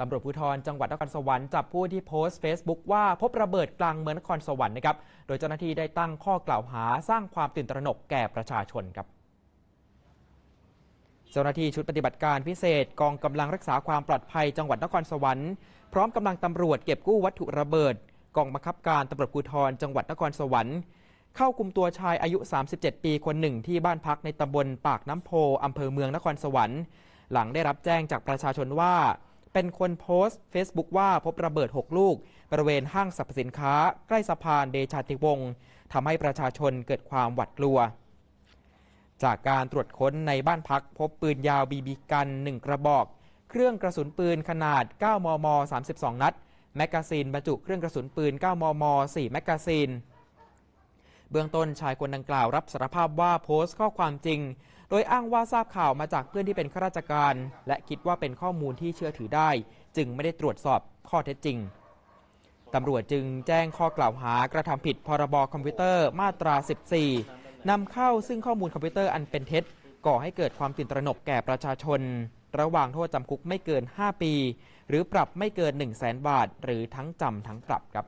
ตำรวจภูธรจังหวัดนครสวรรค์จับผู้ที่โพสต์ Facebook ว่าพบระเบิดกลางเมืองนครสวรรค์นะครับ โดยเจ้าหน้าที่ได้ตั้งข้อกล่าวหาสร้างความตื่นตระหนกแก่ประชาชนครับเจ้าหน้าที่ชุดปฏิบัติการพิเศษกองกำลังรักษาความปลอดภัยจังหวัดนครสวรรค์พร้อมกำลังตำรวจเก็บกู้วัตถุระเบิด กองบังคับการตำรวจภูธรจังหวัดนครสวรรค์ เข้าคุมตัวชายอายุ 37 ปีคนหนึ่ง ที่บ้านพักในตำบลปากน้ำโพอำเภอเมืองนครสวรรค์ หลังได้รับแจ้งจากประชาชนว่า เป็นคนโพสต์ Facebook ว่าพบระเบิด 6 ลูก บริเวณห้างสรรพสินค้า ใกล้สะพานเดชาติวงศ์ทำให้ประชาชนเกิดความหวาดกลัว จากการตรวจค้นในบ้านพักพบปืนยาวบีบีกัน 1 กระบอก เครื่องกระสุนปืนขนาด 9 มม 32 นัด แมกกาซีนบรรจุเครื่องกระสุนปืน 9 มม 4 แมกกาซีน เบื้องต้นชายคนดังกล่าวรับสารภาพว่าโพสต์ข้อความจริง โดยอ้างว่าทราบข่าวมาจากเพื่อนที่เป็นข้าราชการ และคิดว่าเป็นข้อมูลที่เชื่อถือได้ จึงไม่ได้ตรวจสอบข้อเท็จจริงตำรวจจึงแจ้งข้อกล่าวหากระทำผิดพรบคอมพิวเตอร์มาตรา 14นำเข้าซึ่งข้อมูลคอมพิวเตอร์อันเป็นเท็จ ก่อให้เกิดความตื่นตระหนกแก่ประชาชน ระหว่างโทษจำคุกไม่เกิน 5 ปี หรือปรับไม่เกิน 1 0 0 0 0แบาท หรือทั้งจำทั้งปรับครับ